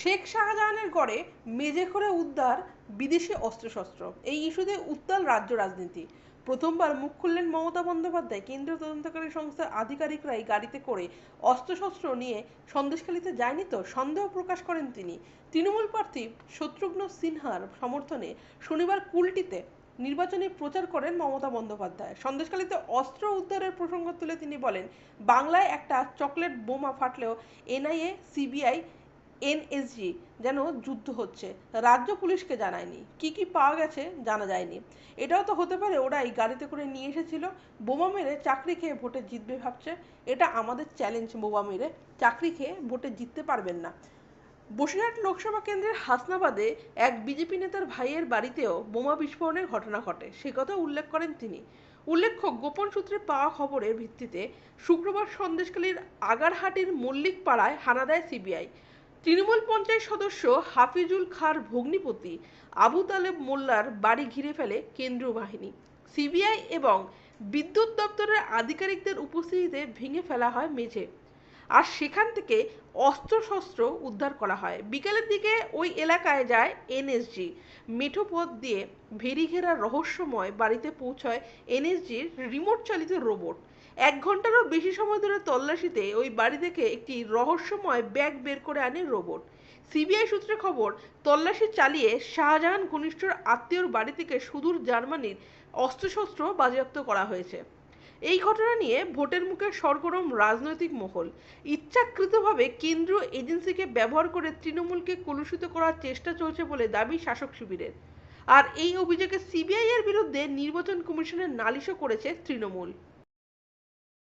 শেখ শাহজাহানের গড়ে মেজে করে উদ্ধার বিদেশি অস্ত্রশস্ত্র। এই ইস্যুতে উত্তাল রাজ্য রাজনীতি। প্রথমবার মুখ খুললেন মমতা বন্দ্যোপাধ্যায়। কেন্দ্রীয় তদন্তকারী সংস্থার আধিকারিকরাই গাড়িতে করে অস্ত্রশস্ত্র নিয়ে সন্দেশখালিতে যায়নি তো? সন্দেহ প্রকাশ করেন তিনি। তৃণমূল প্রার্থী শত্রুঘ্ন সিনহার সমর্থনে শনিবার কুলটিতে নির্বাচনী প্রচার করেন মমতা বন্দ্যোপাধ্যায়। সন্দেশখালীতে অস্ত্র উদ্ধারের প্রসঙ্গ তুলে তিনি বলেন, বাংলায় একটা চকলেট বোমা ফাটলেও এনআইএ, সিবিআই এনএসজি যেন যুদ্ধ হচ্ছে। রাজ্য পুলিশকে জানায়নি। কি কি পাওয়া গেছে জানা যায়নি। এটাও তো হতে পারে ওরাই গাড়িতে করে নিয়ে এসেছিল। বোমা মেরে চাকরি খেয়ে ভোটে জিতবে ভাবছে। এটা আমাদের চ্যালেঞ্জ বোমা মেরে চাকরি খেয়ে ভোটে জিততে পারবেন না। বসিরহাট লোকসভা কেন্দ্রের হাসনাবাদে এক বিজেপি নেতার ভাইয়ের বাড়িতেও বোমা বিস্ফোরণের ঘটনা ঘটে। সে কথা উল্লেখ করেন তিনি। উল্লেখ্য, গোপন সূত্রে পাওয়া খবরের ভিত্তিতে শুক্রবার সন্দেশখালীর আগারহাটির মল্লিক পাড়ায় হানা দেয় সিবিআই। তৃণমূল পঞ্চায়েত সদস্য হাফিজুল খার ভগ্নিপতি আবু তালেব মোল্লার বাড়ি ঘিরে ফেলে কেন্দ্রীয় বাহিনী। সিবিআই এবং বিদ্যুৎ দপ্তরের আধিকারিকদের উপস্থিতিতে ভেঙে ফেলা হয় মেঝে। আর সেখান থেকে অস্ত্রশস্ত্র উদ্ধার করা হয়। বিকেলের দিকে ওই এলাকায় যায় এনএসজি। মেঠো পথ দিয়ে ভেরি ঘেরা রহস্যময় বাড়িতে পৌঁছয় এনএসজির রিমোট চালিত রোবট। এক ঘন্টারও বেশি সময় ধরে তল্লাশিতে ওই বাড়ি থেকে একটি রহস্যময় ব্যাগ বের করে আনে রোবট। সিবিআই সূত্রে খবর, তল্লাশি চালিয়ে শাহজাহান ঘনিষ্ঠর আত্মীয়র বাড়ি থেকে সুদূর জার্মানির অস্ত্রশস্ত্র বাজেয়াপ্ত করা হয়েছে। এই ঘটনা নিয়ে ভোটের মুখে সরগরম রাজনৈতিক মহল। ইচ্ছাকৃতভাবে কেন্দ্রীয় এজেন্সিকে ব্যবহার করে তৃণমূলকে কলুষিত করার চেষ্টা চলছে বলে দাবি শাসক শিবিরের। আর এই অভিযোগে সিবিআই এর বিরুদ্ধে নির্বাচন কমিশনের নালিশও করেছে তৃণমূল।